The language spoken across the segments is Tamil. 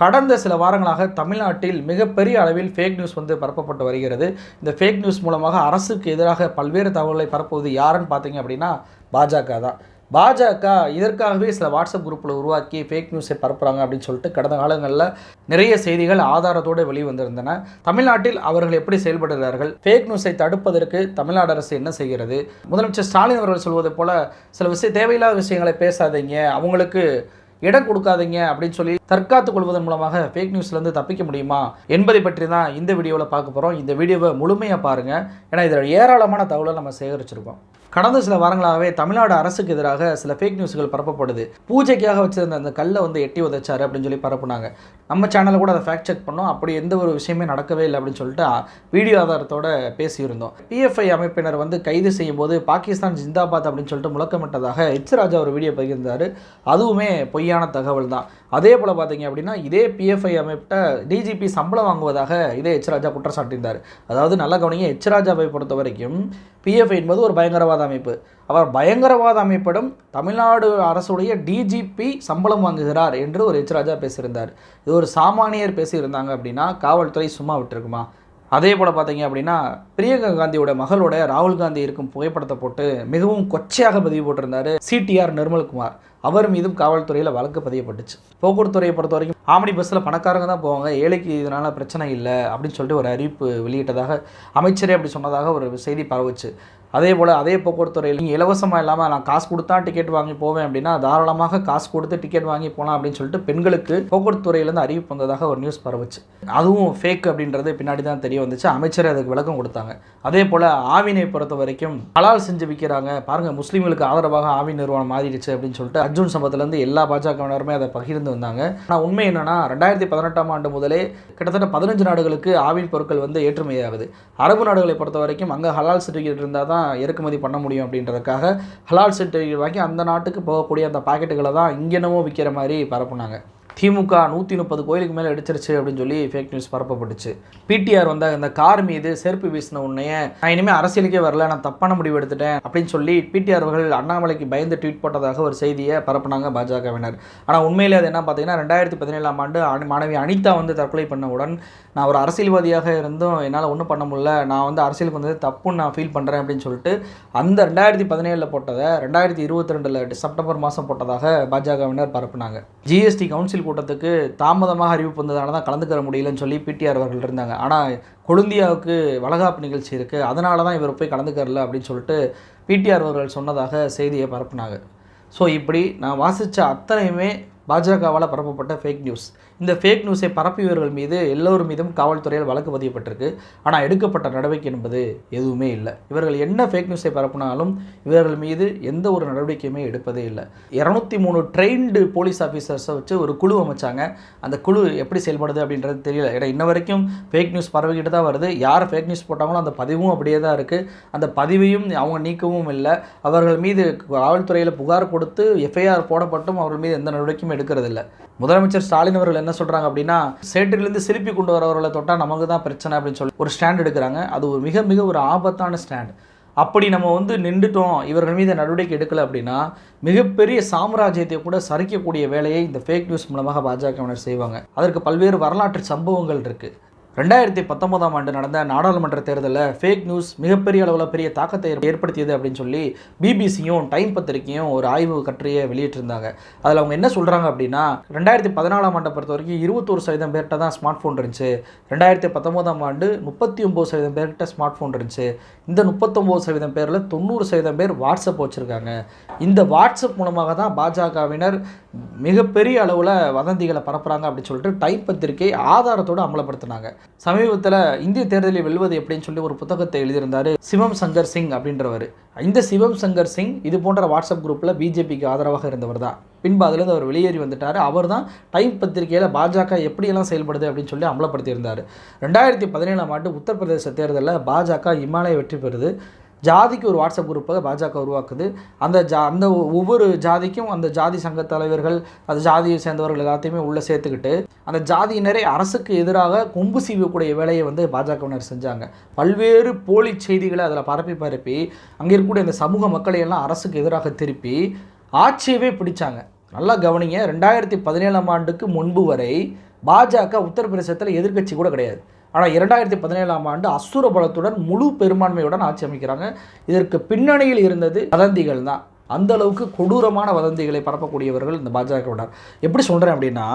கடந்த சில வாரங்களாக தமிழ்நாட்டில் மிகப்பெரிய அளவில் ஃபேக் நியூஸ் வந்து பரப்பப்பட்டு வருகிறது. இந்த ஃபேக் நியூஸ் மூலமாக அரசுக்கு எதிராக பல்வேறு தகவல்களை பரப்புவது யாருன்னு பார்த்தீங்க அப்படின்னா பாஜக தான். பாஜக இதற்காகவே சில வாட்ஸ்அப் குரூப்பில் உருவாக்கி ஃபேக் நியூஸை பரப்புகிறாங்க அப்படின்னு சொல்லிட்டு கடந்த காலங்களில் நிறைய செய்திகள் ஆதாரத்தோடு வெளிவந்திருந்தன. தமிழ்நாட்டில் அவர்கள் எப்படி செயல்படுகிறார்கள்? ஃபேக் நியூஸை தடுப்பதற்கு தமிழ்நாடு அரசு என்ன செய்கிறது? முதலமைச்சர் ஸ்டாலின் அவர்கள் சொல்வது போல சில விஷய தேவையில்லாத விஷயங்களை பேசாதீங்க. அவங்களுக்கு இடம் கொடுக்காதீங்க அப்படின்னு சொல்லி தற்காத்துக் கொள்வதன் மூலமாக ஃபேக் நியூஸ்லேருந்து தப்பிக்க முடியுமா என்பதை பற்றி தான் இந்த வீடியோவில் பார்க்க போகிறோம் இந்த வீடியோவை முழுமையாக பாருங்கள் ஏன்னா இதில் ஏராளமான தகவலை நம்ம சேகரிச்சிருக்கோம். கடந்த சில வாரங்களாகவே தமிழ்நாடு அரசுக்கு எதிராக சில ஃபேக் நியூஸ்கள் பரப்பப்படுது. பூஜைக்காக வச்சிருந்த அந்த கல்லை வந்து எட்டி உதைச்சாரு அப்படின்னு சொல்லி பரப்புனாங்க. நம்ம சேனலில் கூட அதை ஃபேக்ட் செக் பண்ணோம். அப்படி எந்த ஒரு விஷயமே நடக்கவே இல்லை அப்படின்னு சொல்லிட்டு வீடியோ ஆதாரத்தோட பேசியிருந்தோம். பிஎஃப்ஐ அமைப்பினர் வந்து கைது செய்யும் போது பாகிஸ்தான் ஜிந்தாபாத் அப்படின்னு சொல்லிட்டு முழக்கமிட்டதாக எச் ராஜா ஒரு வீடியோ பகிர்ந்தார். அதுவுமே பொய்யான தகவல் தான். அதே போல் பார்த்தீங்க அப்படின்னா இதே பிஎஃப்ஐ அமைப்பிட்ட டிஜிபி சம்பளம் வாங்குவதாக இதே எச் ராஜா குற்றம் சாட்டியிருந்தார் அதாவது நல்ல கவனிங்க எச் ராஜாவை பொறுத்த வரைக்கும் பிஎஃப் என்பது ஒரு பயங்கரவாத அமைப்பு. அவர் பயங்கரவாத அமைப்பிடம் தமிழ்நாடு அரசுடைய டிஜிபி சம்பளம் வாங்குகிறார் என்று ஒரு எச்ராஜா பேசியிருந்தார். இது ஒரு சாமானியர் பேசியிருந்தாங்க அப்படின்னா காவல்துறை சும்மா விட்டுருக்குமா? அதே போல் பார்த்தீங்க அப்படின்னா பிரியங்கா காந்தியோட மகளோட ராகுல் காந்தி இருக்கும் புகைப்படத்தை போட்டு மிகவும் கொச்சையாக பதிவு போட்டிருந்தாரு சிடிஆர் நிர்மல்குமார். அவர் மீதும் காவல்துறையில் வழக்கு பதியப்பட்டுச்சு. போக்குவரத்துறையை பொறுத்த வரைக்கும் ஆம்னி பஸ்ஸில் பணக்காரங்க தான் போவாங்க. ஏழைக்கு இதனால் பிரச்சனை இல்லை அப்படின்னு சொல்லிட்டு ஒரு அறிவிப்பு வெளியிட்டதாக அமைச்சரே அப்படி சொன்னதாக ஒரு செய்தி பரவுச்சு. அதே போல் அதே போக்குவரத்துறையில் நீங்கள் இலவசமாக இல்லாமல் நான் காசு கொடுத்தா டிக்கெட் வாங்கி போவேன் அப்படின்னா தாராளமாக காசு கொடுத்து டிக்கெட் வாங்கி போகலாம் அப்படின்னு சொல்லிட்டு பெண்களுக்கு போக்குவரத்துறையிலேருந்து அறிவிப்பு வந்ததாக ஒரு நியூஸ் பரவுச்சு. அதுவும் ஃபேக் அப்படின்றது பின்னாடி தான் தெரிய வந்துச்சு. அமைச்சர் அதுக்கு விளக்கம் கொடுத்தாங்க. அதே போல் ஆவினை பொறுத்த வரைக்கும் ஹலால் செஞ்சு விற்கிறாங்க பாருங்கள் முஸ்லீம்களுக்கு ஆதரவாக ஆவின் நிறுவனம் மாறிடுச்சு அப்படின்னு சொல்லிட்டு அர்ஜுன் சம்பத்துலேருந்து எல்லா பாஜகவினருமே அதை பகிர்ந்து வந்தாங்க. ஆனால் உண்மை என்னென்னா ரெண்டாயிரத்தி பதினெட்டாம் ஆண்டு முதலே கிட்டத்தட்ட பதினஞ்சு நாடுகளுக்கு ஆவின் பொருட்கள் வந்து ஏற்றுமதியாகுது. அரபு நாடுகளை பொறுத்த வரைக்கும் அங்கே ஹலால் சர்டிஃபிகேட் இருந்தால் தான் இறக்குமதி பண்ண முடியும் அப்படின்றதுக்காக ஹலால் சர்டிஃபிகேட் வாங்கி அந்த நாட்டுக்கு போகக்கூடிய அந்த பாக்கெட்டுகளை தான் இங்கெனமோ விற்கிற மாதிரி பரப்புனாங்க. திமுக நூற்றி முப்பது கோயிலுக்கு மேலே அடிச்சிருச்சு அப்படின்னு சொல்லி ஃபேக் நியூஸ் பரப்பப்பட்டுச்சு. பிடிஆர் வந்த அந்த கார் மீது செருப்பு வீசின உடனே நான் இனிமேல் அரசியலுக்கே வரல நான் தப்பான முடிவு எடுத்துட்டேன் அப்படின்னு சொல்லி பிடிஆர் அவர்கள் அண்ணாமலைக்கு பயந்து ட்வீட் போட்டதாக ஒரு செய்தியை பரப்புனாங்க பாஜகவினர். ஆனால் உண்மையிலே அது என்ன பார்த்தீங்கன்னா ரெண்டாயிரத்தி பதினேழாம் ஆண்டு மாணவி அனிதா வந்து தற்கொலை பண்ணவுடன் நான் ஒரு அரசியல்வாதியாக இருந்தும் என்னால் ஒன்றும் பண்ண முடியல நான் வந்து அரசியலுக்கு வந்தது தப்புன்னு நான் ஃபீல் பண்ணுறேன் அப்படின்னு சொல்லிட்டு அந்த ரெண்டாயிரத்தி பதினேழில் போட்டதை ரெண்டாயிரத்தி இருபத்தி ரெண்டில் செப்டம்பர் மாதம் போட்டதாக பாஜகவினர் பரப்புனாங்க. ஜிஎஸ்டி கவுன்சில் கூட்டத்துக்கு தாமதமாக அறிவிப்பு வந்ததால தான் கலந்துக்கிற முடியலன்னு சொல்லி பிடிஆர் அவர்கள் இருந்தாங்க. ஆனால் கொழுந்தியாவுக்கு வளகாப்பு நிகழ்ச்சி இருக்குது அதனால தான் இவர் போய் கலந்துக்கிறல அப்படின்னு சொல்லிட்டு பிடிஆர் அவர்கள் சொன்னதாக செய்தியை பரப்புனாங்க. ஸோ இப்படி நான் வாசித்த அத்தனையுமே பாஜகவால் பரப்பப்பட்ட ஃபேக் நியூஸ் இந்த ஃபேக் நியூஸை பரப்பியவர்கள் மீது எல்லோர் மீதும் காவல்துறையில் வழக்கு பதியப்பட்டிருக்கு. ஆனால் எடுக்கப்பட்ட நடவடிக்கை என்பது எதுவுமே இல்லை. இவர்கள் என்ன ஃபேக் நியூஸை பரப்புனாலும் இவர்கள் மீது எந்த ஒரு நடவடிக்கையுமே எடுப்பதே இல்லை. இரநூத்தி மூணு ட்ரெயின்டு போலீஸ் ஆஃபீஸர்ஸை வச்சு ஒரு குழு அமைச்சாங்க. அந்த குழு எப்படி செயல்படுது அப்படின்றது தெரியல. ஏன்னா இன்ன வரைக்கும் ஃபேக் நியூஸ் பரவிக்கிட்டு தான் வருது. யார் ஃபேக் நியூஸ் போட்டாங்களோ அந்த பதிவும் அப்படியே தான் இருக்குது அந்த பதிவையும் அவங்க நீக்கவும் இல்லை. அவர்கள் மீது காவல்துறையில் புகார் கொடுத்து எஃப்ஐஆர் போடப்பட்டும். அவர்கள் மீது எந்த நடவடிக்கையும் எடுக்கிறதில்ல முதலமைச்சர் ஸ்டாலின் அவர்கள் என்ன சொல்கிறாங்க அப்படின்னா சேற்றிலிருந்து சிலுப்பி கொண்டு வரவர்களை தொட்டால் நமக்கு தான் பிரச்சனை அப்படின்னு சொல்லி ஒரு ஸ்டாண்ட் எடுக்கிறாங்க. அது ஒரு மிக மிக ஒரு ஆபத்தான ஸ்டாண்ட் அப்படி நம்ம வந்து நின்றுட்டோம் இவர்கள் மீது நடவடிக்கை எடுக்கலை அப்படின்னா மிகப்பெரிய சாம்ராஜ்யத்தை கூட சரிக்கக்கூடிய வேலையை இந்த ஃபேக் நியூஸ் மூலமாக பாஜகவினர் செய்வாங்க. அதற்கு பல்வேறு வரலாற்று சம்பவங்கள் இருக்குது ரெண்டாயிரத்தி பத்தொன்பதாம் ஆண்டு நடந்த நாடாளுமன்ற தேர்தலில் ஃபேக் நியூஸ் மிகப்பெரிய அளவில் பெரிய தாக்கத்தை ஏற்படுத்தியது அப்படின்னு சொல்லி பிபிசியும் டைம் பத்திரிக்கையும் ஒரு ஆய்வு கட்டுரையை வெளியிட்டிருந்தாங்க. அதில் அவங்க என்ன சொல்கிறாங்க அப்படின்னா ரெண்டாயிரத்தி பதினாலாம் ஆண்டை பொறுத்த வரைக்கும் இருபத்தோரு சதவீதம் பேர்கிட்ட தான் ஸ்மார்ட் ஃபோன் இருந்துச்சு. ரெண்டாயிரத்தி பத்தொம்போதாம் ஆண்டு முப்பத்தி ஒம்பது சதவீதம் பேர்கிட்ட ஸ்மார்ட் ஃபோன் இருந்துச்சு. இந்த முப்பத்தொம்போது சதவீதம் பேரில் தொண்ணூறு சதவீதம் பேர் வாட்ஸ்அப் வச்சுருக்காங்க. இந்த வாட்ஸ்அப் மூலமாக தான் பாஜகவினர் மிகப்பெரிய அளவில் வதந்திகளை பரப்புகிறாங்க அப்படின்னு சொல்லிட்டு டைம் பத்திரிகை ஆதாரத்தோடு அமலப்படுத்தினாங்க. சமீபத்தில் இந்திய தேர்தலில் வெல்வது எப்படின்னு சொல்லி ஒரு புத்தகத்தை எழுதியிருந்தார் சிவம் சங்கர் சிங் அப்படின்றவர். இந்த சிவம் சங்கர் சிங் இது போன்ற வாட்ஸ்அப் குரூப்பில் பிஜேபிக்கு ஆதரவாக இருந்தவர் தான். பின்பு அதுலேருந்து அவர் வெளியேறி வந்துட்டார். அவர் தான் டைம் பத்திரிகையில் பாஜக எப்படியெல்லாம் செயல்படுது அப்படின்னு சொல்லி அமலப்படுத்தியிருந்தார். ரெண்டாயிரத்தி பதினேழாம் ஆண்டு உத்தரப்பிரதேச தேர்தலில் பாஜக இமாலய வெற்றி பெறுது. ஜாதிக்கு ஒரு வாட்ஸ்அப் குரூப்பை பாஜக உருவாக்குது. அந்த ஜா அந்த ஒவ்வொரு ஜாதிக்கும் அந்த ஜாதி சங்க தலைவர்கள் அந்த ஜாதியை சேர்ந்தவர்கள் எல்லாத்தையுமே உள்ளே சேர்த்துக்கிட்டு அந்த ஜாதியினரை அரசுக்கு எதிராக கொம்பு சீவக்கூடிய வேலையை வந்து பாஜகவினர் செஞ்சாங்க. பல்வேறு போலி செய்திகளை அதில் பரப்பி பரப்பி அங்கே இருக்கக்கூடிய அந்த சமூக மக்களை எல்லாம் அரசுக்கு எதிராக திருப்பி ஆட்சியவே பிடிச்சாங்க. நல்லா கவனிங்க ரெண்டாயிரத்தி பதினேழாம் ஆண்டுக்கு முன்பு வரை பாஜக உத்தரப்பிரதேசத்தில் எதிர்க்கட்சி கூட கிடையாது. ஆனால் இரண்டாயிரத்தி பதினேழாம் ஆண்டு அசுர பலத்துடன் முழு பெரும்பான்மையுடன் ஆட்சி அமைக்கிறாங்க. இதற்கு பின்னணியில் இருந்தது வதந்திகள் தான். அந்த அளவுக்கு கொடூரமான வதந்திகளை பரப்பக்கூடியவர்கள் இந்த பாஜகவினர் எப்படி சொல்கிறேன் அப்படின்னா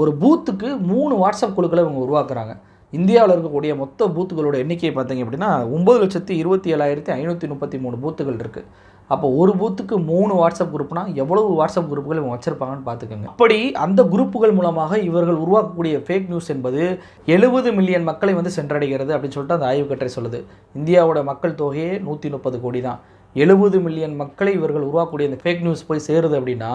ஒரு பூத்துக்கு மூணு வாட்ஸ்அப் குழுக்களை இவங்க உருவாக்குறாங்க. இந்தியாவில் இருக்கக்கூடிய மொத்த பூத்துகளோட எண்ணிக்கை பார்த்தீங்க அப்படின்னா ஒம்பது லட்சத்தி இருபத்தி ஏழாயிரத்தி ஐநூற்றி முப்பத்தி மூணு பூத்துகள் இருக்குது அப்போ ஒரு பூத்துக்கு மூணு வாட்ஸ்அப் குரூப்னா எவ்வளவு வாட்ஸ்அப் குரூப்புகள் இவங்க வச்சிருப்பாங்கன்னு பார்த்துக்கோங்க. அப்படி அந்த குரூப்புகள் மூலமாக இவர்கள் உருவாக்கக்கூடிய ஃபேக் நியூஸ் என்பது எழுபது மில்லியன் மக்களை வந்து சென்றடைகிறது அப்படின்னு சொல்லிட்டு அந்த ஆய்வு கட்டுரை சொல்லுது. இந்தியாவோட மக்கள் தொகையே நூற்றி முப்பது கோடி தான். எழுபது மில்லியன் மக்களை இவர்கள் உருவாக்கக்கூடிய அந்த ஃபேக் நியூஸ் போய் சேருது அப்படின்னா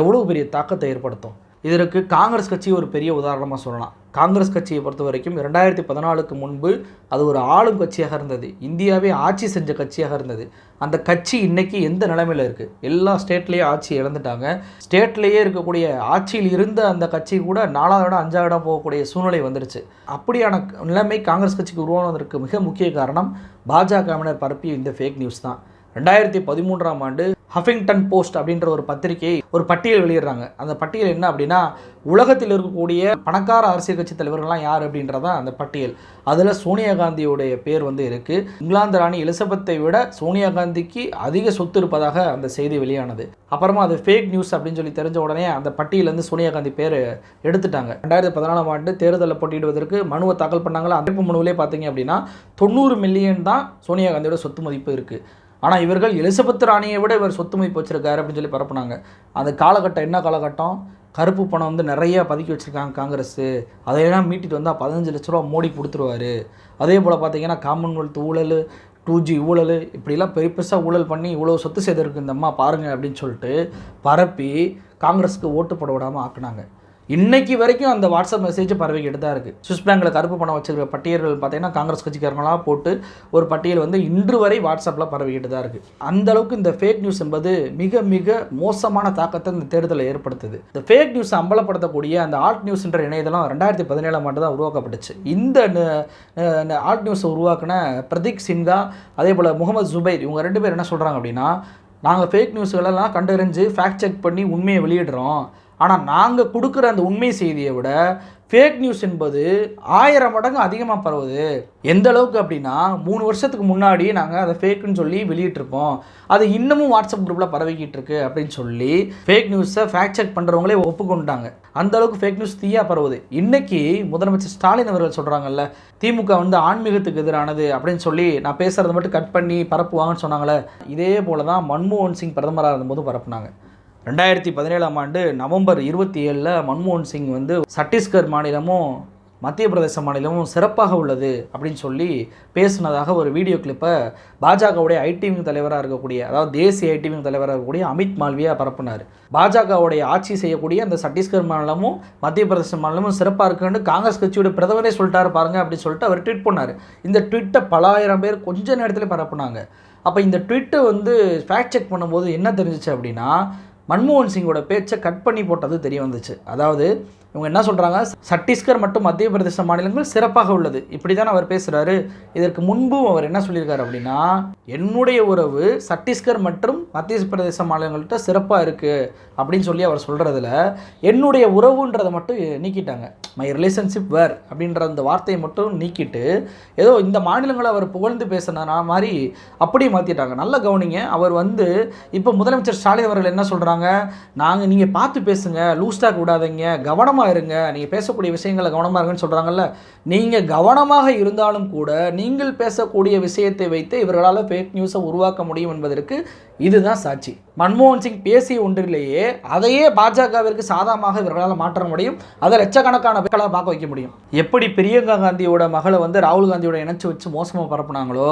எவ்வளோ பெரிய தாக்கத்தை ஏற்படுத்தும்? இதற்கு காங்கிரஸ் கட்சி ஒரு பெரிய உதாரணமாக சொல்லலாம். காங்கிரஸ் கட்சியை பொறுத்த வரைக்கும் ரெண்டாயிரத்தி பதினாலுக்கு முன்பு அது ஒரு ஆளும் கட்சியாக இருந்தது. இந்தியாவே ஆட்சி செஞ்ச கட்சியாக இருந்தது. அந்த கட்சி இன்னைக்கு எந்த நிலைமையில் இருக்குது எல்லா ஸ்டேட்லேயும் ஆட்சி இழந்துட்டாங்க. ஸ்டேட்லேயே இருக்கக்கூடிய ஆட்சியில் இருந்த அந்த கட்சி கூட நாலாவது இடம் அஞ்சாவது இடம் போகக்கூடிய சூழ்நிலை வந்துருச்சு. அப்படியான நிலைமை காங்கிரஸ் கட்சிக்கு உருவானதற்கு மிக முக்கிய காரணம் பாஜகவினர் பரப்பிய இந்த ஃபேக் நியூஸ் தான். ரெண்டாயிரத்தி பதிமூன்றாம் ஆண்டு ஹஃபிங்டன் போஸ்ட் அப்படின்ற ஒரு பத்திரிகை ஒரு பட்டியல் வெளியிடுறாங்க. அந்த பட்டியல் என்ன அப்படின்னா உலகத்தில் இருக்கக்கூடிய பணக்கார அரசியல் கட்சி தலைவர்கள்லாம் யார் அப்படின்றதான் அந்த பட்டியல். அதில் சோனியா காந்தியோடைய பேர் வந்து இருக்குது இங்கிலாந்து ராணி எலிசபெத்தை விட சோனியா காந்திக்கு அதிக சொத்து இருப்பதாக அந்த செய்தி வெளியானது. அப்புறமா அது ஃபேக் நியூஸ் அப்படின்னு சொல்லி தெரிஞ்ச உடனே அந்த பட்டியலேருந்து சோனியா காந்தி பேர் எடுத்துட்டாங்க. ரெண்டாயிரத்தி பதினாலாம் ஆண்டு தேர்தலில் போட்டியிடுவதற்கு மனுவை தாக்கல் பண்ணாங்களா? அமைப்பு மனுவிலே பார்த்தீங்க அப்படின்னா தொண்ணூறு மில்லியன் தான் சோனியா காந்தியோட சொத்து மதிப்பு இருக்குது ஆனால் இவர்கள் எலிசபெத் ராணியை விட இவர் சொத்து மதிப்பு வச்சுருக்காரு அப்படின்னு சொல்லி பரப்புனாங்க. அந்த காலகட்டம் என்ன காலகட்டம்? கருப்பு பணம் வந்து நிறையா பதுக்கி வச்சுருக்காங்க காங்கிரஸு. அதையெல்லாம் மீட்டிட்டு வந்தால் பதினஞ்சு லட்ச ரூபா மோடி கொடுத்துருவாரு. அதே போல் பார்த்தீங்கன்னா காமன்வெல்த் ஊழல் டூ ஜி ஊழல் இப்படிலாம் பெரிய பெருசாக ஊழல் பண்ணி இவ்வளோ சொத்து செய்திருக்கு இந்த அம்மா பாருங்கள் அப்படின்னு சொல்லிட்டு பரப்பி காங்கிரஸுக்கு ஓட்டு போட விடாமல் ஆக்குனாங்க. இன்னைக்கு வரைக்கும் அந்த வாட்ஸ்அப் மெசேஜ் பரவிக்கிட்டு தான் இருக்குது சுவிஸ் பேங்கில் கருப்பு பணம் வச்சிருக்க பட்டியல்கள் பார்த்தீங்கன்னா காங்கிரஸ் கட்சிக்காரங்களாக போட்டு ஒரு பட்டியல் வந்து இன்று வரை வாட்ஸ்அப்பில் பரவிக்கிட்டு தான் இருக்குது அந்த அளவுக்கு இந்த ஃபேக் நியூஸ் என்பது மிக மிக மோசமான தாக்கத்தை இந்த தேர்தலில் ஏற்படுத்துது. இந்த ஃபேக் நியூஸ் அம்பலப்படுத்தக்கூடிய அந்த ஆர்ட் நியூஸ்ன்ற இணையதளம் ரெண்டாயிரத்தி பதினேழாம் ஆண்டு தான் உருவாக்கப்பட்டுச்சு. இந்த ஆர்ட் நியூஸை உருவாக்கின பிரதீக் சின்ஹா அதே போல் முகமது ஜுபைர் இவங்க ரெண்டு பேர் என்ன சொல்கிறாங்க அப்படின்னா நாங்கள் ஃபேக் நியூஸ்களெல்லாம் கண்டறிஞ்சு ஃபேக்ட் செக் பண்ணி உண்மையை வெளியிடுறோம். ஆனால் நாங்கள் கொடுக்குற அந்த உண்மை செய்தியை விட ஃபேக் நியூஸ் என்பது ஆயிரம் மடங்கு அதிகமாக பரவுது. எந்த அளவுக்கு அப்படின்னா மூணு வருஷத்துக்கு முன்னாடி நாங்கள் அதை ஃபேக்குன்னு சொல்லி வெளியிட்டிருப்போம் அது இன்னமும் வாட்ஸ்அப் குரூப்பில் பரவிக்கிட்டு இருக்கு அப்படின்னு சொல்லி ஃபேக் நியூஸை ஃபேக்ட் செக் பண்ணுறவங்களே ஒப்புக்கொண்டாங்க. அந்த அளவுக்கு ஃபேக் நியூஸ் தீயாக பரவுது. இன்னைக்கு முதலமைச்சர் ஸ்டாலின் அவர்கள் சொல்கிறாங்கல்ல திமுக வந்து ஆன்மீகத்துக்கு எதிரானது அப்படின்னு சொல்லி நான் பேசுகிறத மட்டும் கட் பண்ணி பரப்புவாங்கன்னு சொன்னாங்களே இதே போல தான் மன்மோகன் சிங் பிரதமராக இருந்தபோது பரப்புனாங்க. ரெண்டாயிரத்தி பதினேழாம் ஆண்டு நவம்பர் இருபத்தி ஏழில் மன்மோகன் சிங் வந்து சத்தீஸ்கர் மாநிலமும் மத்திய பிரதேச மாநிலமும் சிறப்பாக உள்ளது அப்படின்னு சொல்லி பேசுனதாக ஒரு வீடியோ கிளிப்பை பாஜகவுடைய ஐடிவிங் தலைவராக இருக்கக்கூடிய அதாவது தேசிய ஐடிவிங் தலைவராக இருக்கக்கூடிய அமித் மால்வியா பரப்புனார். பாஜகவுடைய ஆட்சி செய்யக்கூடிய அந்த சத்தீஸ்கர் மாநிலமும் மத்திய பிரதேச மாநிலமும் சிறப்பாக இருக்குன்னு காங்கிரஸ் கட்சியோட பிரதமரே சொல்லிட்டாரு பாருங்க அப்படின்னு சொல்லிட்டு அவர் ட்வீட் பண்ணார். இந்த ட்வீட்டை பலாயிரம் பேர் கொஞ்ச நேரத்தில் பரப்புனாங்க. அப்போ இந்த ட்விட்டை வந்து ஃபேக்ட் செக் பண்ணும்போது என்ன தெரிஞ்சிச்சு அப்படின்னா மன்மோகன் சிங்கோட பேச்சை கட் பண்ணி போட்டது தெரிய வந்துச்சு. அதாவது இவங்க என்ன சொல்கிறாங்க சத்தீஸ்கர் மற்றும் மத்திய பிரதேச மாநிலங்கள் சிறப்பாக உள்ளது. இப்படி தான் அவர் பேசுகிறாரு இதற்கு முன்பும் அவர் என்ன சொல்லியிருக்காரு அப்படின்னா என்னுடைய உறவு சத்தீஸ்கர் மற்றும் மத்திய பிரதேச மாநிலங்கள்கிட்ட சிறப்பாக இருக்குது அப்படின்னு சொல்லி அவர் சொல்கிறதுல என்னுடைய உறவுன்றதை மட்டும் நீக்கிட்டாங்க. மை ரிலேஷன்ஷிப் வேர் அப்படின்ற அந்த வார்த்தையை மட்டும் நீக்கிட்டு ஏதோ இந்த மாநிலங்களை அவர் புகழ்ந்து பேசினா மாதிரி அப்படியே மாற்றிட்டாங்க நல்ல கவனிங்க அவர் வந்து இப்போ முதலமைச்சர் ஸ்டாலின் அவர்கள் என்ன சொல்கிறாங்க நாங்கள் நீங்கள் பார்த்து பேசுங்க. லூஸ் டாக் விடாதீங்க. கவனமாக இருங்க நீங்கள் பேசக்கூடிய விஷயங்களை கவனமாக இருங்கன்னு சொல்கிறாங்கல்ல நீங்கள் கவனமாக இருந்தாலும் கூட நீங்கள் பேசக்கூடிய விஷயத்தை வைத்து இவர்களால் ஃபேக் நியூஸை உருவாக்க முடியும் என்பதற்கு இதுதான் சாட்சி. மன்மோகன் சிங் பேசிய ஒன்றிலேயே அதையே பாஜகவிற்கு சாதகமாக இவர்களால் மாற்ற முடியும். அதை லட்சக்கணக்கான மக்களாக பார்க்க வைக்க முடியும். எப்படி பிரியங்கா காந்தியோட மகளை வந்து ராகுல் காந்தியோட இணைச்சு வச்சு மோசமாக பரப்புனாங்களோ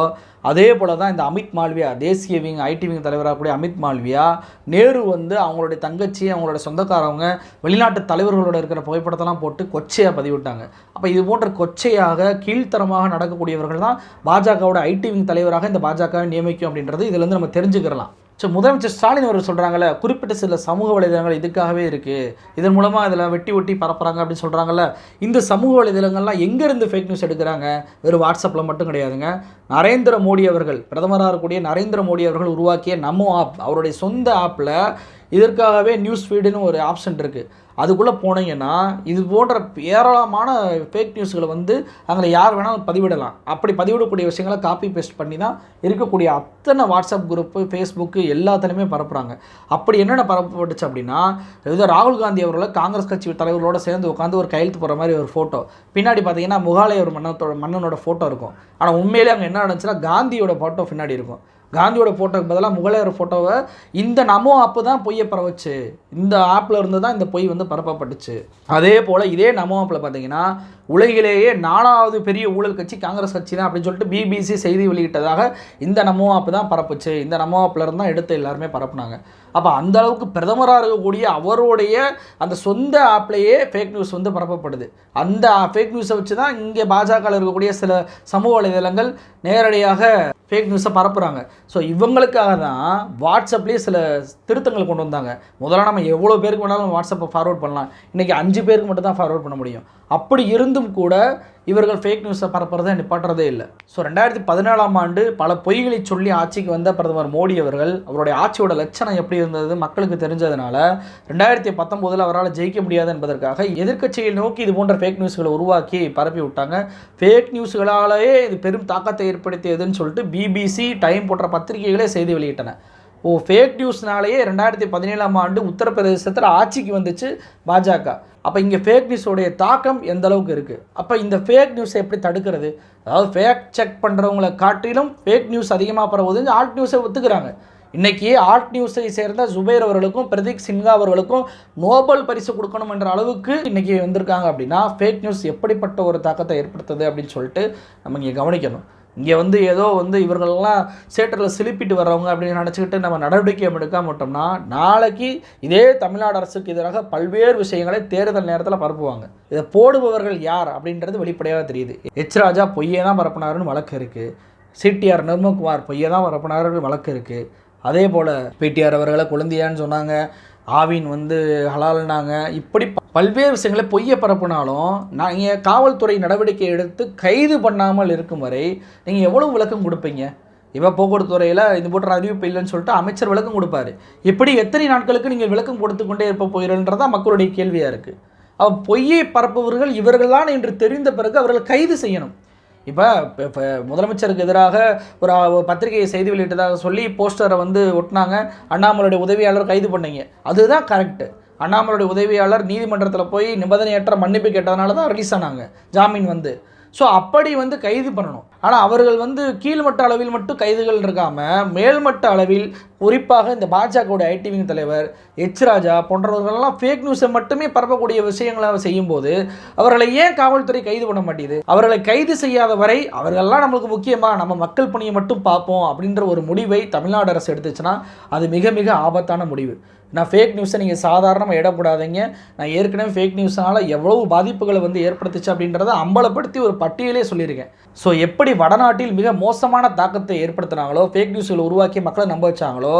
அதே போல தான் இந்த அமித் மால்வியா தேசிய விங் ஐடி விங் தலைவராக கூடிய அமித் மால்வியா நேரு வந்து அவங்களுடைய தங்கச்சி அவங்களோட சொந்தக்காரவங்க வெளிநாட்டு தலைவர்களோட இருக்கிற புகைப்படத்தெல்லாம் போட்டு கொச்சையாக பதிவிட்டாங்க. அப்போ இது போன்ற கொச்சையாக கீழ்த்தரமாக நடக்கக்கூடியவர்கள் தான் பாஜகவோட ஐடி விங் தலைவராக இந்த பாஜகவை நியமிக்கும் அப்படின்றது இதுலேருந்து நம்ம தெரிஞ்சுக்கிறலாம். ஸோ முதலமைச்சர் ஸ்டாலின் அவர் சொல்கிறாங்கல்ல குறிப்பிட்ட சில சமூக வலைதளங்கள் இதுக்காகவே இருக்குது இதன் மூலமாக இதில் வெட்டி ஒட்டி பரப்புகிறாங்க அப்படின்னு சொல்கிறாங்கல்ல இந்த சமூக வலைதளங்கள்லாம் எங்கேருந்து ஃபேக் நியூஸ் எடுக்கிறாங்க? வெறும் வாட்ஸ்அப்பில் மட்டும் கிடையாதுங்க. நரேந்திர மோடி அவர்கள் பிரதமராக இருக்கக்கூடிய நரேந்திர மோடி அவர்கள் உருவாக்கிய நமோ ஆப் அவருடைய சொந்த ஆப்பில் இதற்காகவே நியூஸ் ஃபீடுன்னு ஒரு ஆப்ஷன் இருக்குது அதுக்குள்ளே போனீங்கன்னா இது போன்ற ஏராளமான ஃபேக் நியூஸ்களை வந்து அங்கே யார் வேணாலும் பதிவிடலாம். அப்படி பதிவிடக்கூடிய விஷயங்களை காப்பி பேஸ்ட் பண்ணி தான் இருக்கக்கூடிய அத்தனை வாட்ஸ்அப் குரூப்பு ஃபேஸ்புக்கு எல்லாத்துலேயுமே பரப்புகிறாங்க அப்படி என்னென்ன பரப்பப்பட்டுச்சு அப்படின்னா இது ராகுல் காந்தி அவர்களை காங்கிரஸ் கட்சி தலைவர்களோடு சேர்ந்து உட்காந்து ஒரு கையெழுத்து போகிற மாதிரி ஒரு ஃபோட்டோ பின்னாடி பார்த்தீங்கன்னா முகாலய ஒரு மன்னத்தோட மன்னனோட ஃபோட்டோ இருக்கும். ஆனால் உண்மையிலே அங்கே என்ன என்ன நடந்துச்சுன்னா காந்தியோட ஃபோட்டோ பின்னாடி இருக்கும். காந்தியோட ஃபோட்டோக்கு பதிலாக முகலாயர் ஃபோட்டோவை இந்த நமோ ஆப்பு தான் பொய்யை பரவச்சு இந்த ஆப்பில் இருந்து தான் இந்த பொய் வந்து பரப்பப்பட்டுச்சு. அதே போல் இதே நமோ ஆப்பில் பார்த்தீங்கன்னா உலகிலேயே நாலாவது பெரிய ஊழல் கட்சி காங்கிரஸ் கட்சி தான் அப்படின்னு சொல்லிட்டு பிபிசி செய்தி வெளியிட்டதாக இந்த நமோ ஆப்பு தான் பரப்புச்சு. இந்த நமோ ஆப்பில் இருந்து தான் எடுத்து எல்லாருமே பரப்புனாங்க. அப்போ அந்த அளவுக்கு பிரதமராக இருக்கக்கூடிய அவருடைய அந்த சொந்த ஆப்லேயே ஃபேக் நியூஸ் வந்து பரப்பப்படுது. அந்த ஃபேக் நியூஸை வச்சு தான் இங்கே பாஜகவில் இருக்கக்கூடிய சில சமூக வலைதளங்கள் நேரடியாக ஃபேக் நியூஸை பரப்புகிறாங்க ஸோ இவங்களுக்காக தான் வாட்ஸ்அப்லேயே சில திருத்தங்கள் கொண்டு வந்தாங்க. முதல்ல நம்ம எவ்வளோ பேருக்கு வேணாலும் வாட்ஸ்அப்பை ஃபார்வர்ட் பண்ணலாம். இன்றைக்கி அஞ்சு பேருக்கு மட்டும் தான் ஃபார்வர்ட் பண்ண முடியும். அப்படி இருந்தும் கூட இவர்கள் ஃபேக் நியூஸை பரப்புறதை நிப்பாட்டுறதே இல்லை. ஸோ ரெண்டாயிரத்தி பதினேழாம் ஆண்டு பல பொய்களை சொல்லி ஆட்சிக்கு வந்த பிரதமர் மோடி அவர்கள் அவருடைய ஆட்சியோட லட்சணம் எப்படி இருந்தது மக்களுக்கு தெரிஞ்சதுனால ரெண்டாயிரத்தி பத்தொம்போதில் அவரால் ஜெயிக்க முடியாது என்பதற்காக எதிர்க்கட்சியை நோக்கி இது போன்ற ஃபேக் நியூஸ்களை உருவாக்கி பரப்பி விட்டாங்க. ஃபேக் நியூஸ்களாலேயே இது பெரும் தாக்கத்தை ஏற்படுத்தியதுன்னு சொல்லிட்டு பிபிசி டைம் போன்ற பத்திரிகைகளே செய்தி வெளியிட்டன. ஓ ஃபேக் நியூஸ்னாலேயே ரெண்டாயிரத்தி பதினேழாம் ஆண்டு உத்தரப்பிரதேசத்தில் ஆட்சிக்கு வந்துச்சு பாஜக. அப்போ இங்கே ஃபேக் நியூஸோடைய தாக்கம் எந்த அளவுக்கு இருக்குது அப்போ இந்த ஃபேக் நியூஸை எப்படி தடுக்கிறது? அதாவது ஃபேக் செக் பண்ணுறவங்களை காட்டிலும் ஃபேக் நியூஸ் அதிகமாக பரவுது ஆல்ட் நியூஸை ஒத்துக்கிறாங்க. இன்றைக்கி ஆர்ட் நியூஸை சேர்ந்த ஜுபேர் அவர்களுக்கும் பிரதீக் சின்ஹா அவர்களுக்கும் நோபல் பரிசு கொடுக்கணும் என்ற அளவுக்கு இன்றைக்கி வந்திருக்காங்க அப்படின்னா ஃபேக் நியூஸ் எப்படிப்பட்ட ஒரு தாக்கத்தை ஏற்படுத்துது அப்படின்னு சொல்லிட்டு நம்ம இங்கே கவனிக்கணும். இங்கே வந்து ஏதோ வந்து இவர்கள்லாம் சேட்டரில் சிலிப்பிட்டு வர்றவங்க அப்படின்னு நினச்சிக்கிட்டு நம்ம நடவடிக்கை எடுக்காம விட்டோம்னா நாளைக்கு இதே தமிழ்நாடு அரசுக்கு எதிராக பல்வேறு விஷயங்களை தேர்தல் நேரத்தில் பரப்புவாங்க. இதை போடுபவர்கள் யார் அப்படின்றது வெளிப்படையாக தெரியுது. எச் ராஜா பொய்யே தான் பரப்புனாருன்னு வழக்கு இருக்குது சிடிஆர் நிர்மகுமார் பொய்யை தான் பரப்புனாருன்னு வழக்கு இருக்குது அதே போல் பிடிஆர் அவர்களை குழந்தையான்னு சொன்னாங்க. ஆவின் வந்து ஹலால்னாங்க. இப்படி பல்வேறு விஷயங்களை பொய்யை பரப்புனாலும் நீங்கள் காவல்துறை நடவடிக்கை எடுத்து கைது பண்ணாமல் இருக்கும் வரை நீங்கள் எவ்வளோ விளக்கம் கொடுப்பீங்க? இப்போ போக்குவரத்து துறையில் இது போன்ற அறிவிப்பு இல்லைன்னு சொல்லிட்டு அமைச்சர் விளக்கம் கொடுப்பாரு. இப்படி எத்தனை நாட்களுக்கு நீங்கள் விளக்கம் கொடுத்து கொண்டே இருப்ப போகிறன்றதான் மக்களுடைய கேள்வியாக இருக்குது அப்போ பொய்யை பரப்புபவர்கள் இவர்கள்தான் என்று தெரிந்த பிறகு அவர்கள் கைது செய்யணும். இப்போ இப்போ முதலமைச்சருக்கு எதிராக ஒரு பத்திரிகையை செய்தி வெளியிட்டதாக சொல்லி போஸ்டரை வந்து ஒட்டினாங்க. அண்ணாமலையுடைய உதவியாளர் கைது பண்ணீங்க. அதுதான் கரெக்டு அண்ணாமலையுடைய உதவியாளர் நீதிமன்றத்தில் போய் நிபந்தனையற்ற மன்னிப்பு கேட்டதுனால தான் ரிலீஸ் ஆனாங்க. ஜாமீன் வந்து. ஸோ அப்படி வந்து கைது பண்ணணும். ஆனால் அவர்கள் வந்து கீழ்மட்ட அளவில் மட்டும் கைதுகள் இருக்காமல் மேல்மட்ட அளவில் குறிப்பாக இந்த பாஜகவுடைய ஐடி விங் தலைவர் எச் ராஜா போன்றவர்கள்லாம் ஃபேக் நியூஸை மட்டுமே பரப்பக்கூடிய விஷயங்களை செய்யும்போது அவர்களை ஏன் காவல்துறை கைது பண்ண மாட்டேங்குது? அவர்களை கைது செய்யாத வரை அவர்கள்லாம் நம்மளுக்கு முக்கியமாக நம்ம மக்கள் பணியை மட்டும் பார்ப்போம் அப்படின்ற ஒரு முடிவை தமிழ்நாடு அரசு எடுத்துச்சுன்னா அது மிக மிக ஆபத்தான முடிவு. நான் ஃபேக் நியூஸை நீங்கள் சாதாரணமாக இடப்படாதீங்க. நான் ஏற்கனவே ஃபேக் நியூஸ்னால எவ்வளவு பாதிப்புகளை வந்து ஏற்படுத்துச்சு அப்படின்றத அம்பலப்படுத்தி ஒரு பட்டியலே சொல்லியிருக்கேன். ஸோ எப்படி வடநாட்டில் மிக மோசமான தாக்கத்தை ஏற்படுத்தினாங்களோ ஃபேக் நியூஸ்களை உருவாக்கி மக்களை நம்ப வச்சாங்களோ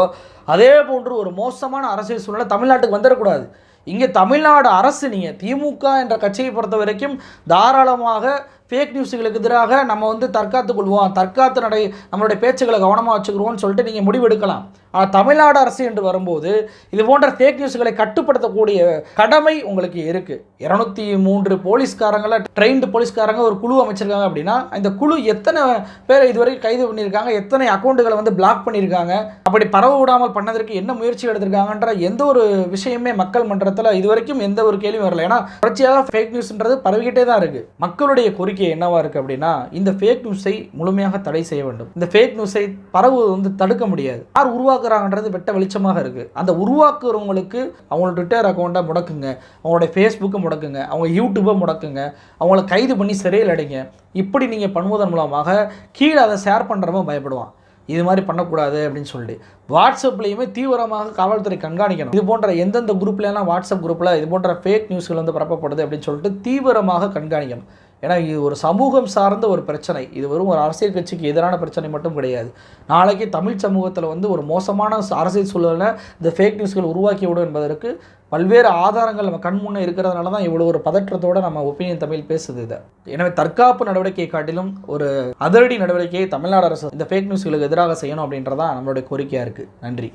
அதே போன்று ஒரு மோசமான அரசியல் சூழ்நிலை தமிழ்நாட்டுக்கு வந்துடக்கூடாது. இங்கே தமிழ்நாடு அரசு நீங்கள் திமுக என்ற கட்சியை பொறுத்த வரைக்கும் தாராளமாக ஃபேக் நியூஸுகளுக்கு எதிராக நம்ம வந்து தற்காத்துக் கொள்வோம். தற்காத்து நடை நம்மளுடைய பேச்சுகளை கவனமாக வச்சுக்கிறோம்னு சொல்லிட்டு நீங்கள் முடிவெடுக்கலாம். ஆனால் தமிழ்நாடு அரசு என்று வரும்போது இது போன்ற ஃபேக் நியூஸ்களை கட்டுப்படுத்தக்கூடிய கடமை உங்களுக்கு இருக்குது இரநூத்தி மூன்று போலீஸ்காரங்களை ட்ரெயின்டு போலீஸ்காரங்க ஒரு குழு அமைச்சிருக்காங்க அப்படின்னா இந்த குழு எத்தனை பேரை இதுவரைக்கும் கைது பண்ணியிருக்காங்க எத்தனை அக்கௌண்ட்டுகளை வந்து பிளாக் பண்ணியிருக்காங்க அப்படி பரவ விடாமல் பண்ணதற்கு என்ன முயற்சி எடுத்திருக்காங்கன்ற எந்த ஒரு விஷயமே மக்கள் மன்றத்தில் இதுவரைக்கும் எந்த ஒரு கேள்வியும் வரல. ஏன்னா தொடர்ச்சியாக ஃபேக் நியூஸ்ன்றது பரவிக்கிட்டே தான் இருக்குது மக்களுடைய கோரிக்கை என்னவாக இருக்குது அப்படின்னா இந்த ஃபேக் நியூஸை முழுமையாக தடை செய்ய வேண்டும். இந்த ஃபேக் நியூஸை பரவுவது வந்து தடுக்க முடியாது. யார் உருவாக்குறாங்கன்றது வெட்ட வெளிச்சமாக இருக்குது அந்த உருவாக்குறவங்களுக்கு அவங்களோட ட்விட்டர் அக்கௌண்ட்டை முடக்குங்க. அவங்களோட ஃபேஸ்புக்கை முடக்குங்க. அவங்க யூடியூப்பை முடக்குங்க. அவங்கள கைது பண்ணி சிறையில் அடைங்க. இப்படி நீங்கள் பண்ணுவதன் மூலமாக கீழே அதை ஷேர் பண்ணுறவன் பயப்படுவான். இது மாதிரி பண்ணக்கூடாது அப்படின்னு சொல்லிட்டு. வாட்ஸ்அப்லேயுமே தீவிரமாக காவல்துறை கண்காணிக்கணும். இது போன்ற எந்தெந்த குரூப்லாம் வாட்ஸ்அப் குரூப்பில் இது போன்ற ஃபேக் நியூஸ்கள் வந்து பரப்பப்படுது அப்படின்னு சொல்லிட்டு தீவிரமாக கண்காணிக்கணும். ஏன்னா இது ஒரு சமூகம் சார்ந்த ஒரு பிரச்சனை. இது வெறும் ஒரு அரசியல் கட்சிக்கு எதிரான பிரச்சனை மட்டும் கிடையாது. நாளைக்கு தமிழ் சமூகத்தில் வந்து ஒரு மோசமான அரசியல் சூழலை இந்த ஃபேக் நியூஸ்கள் உருவாக்கி விடும் என்பதற்கு பல்வேறு ஆதாரங்கள் நம்ம கண் முன்னே இருக்கிறதுனால தான் இவ்வளோ ஒரு பதற்றத்தோட நம்ம ஒப்பீனியன் தமிழ் பேசுது இதை. எனவே தற்காப்பு நடவடிக்கையை காட்டிலும் ஒரு அதிரடி நடவடிக்கையை தமிழ்நாடு அரசு இந்த ஃபேக் நியூஸ்களுக்கு எதிராக செய்யணும் அப்படின்றதான் நம்மளுடைய கோரிக்கையாக இருக்குது நன்றி.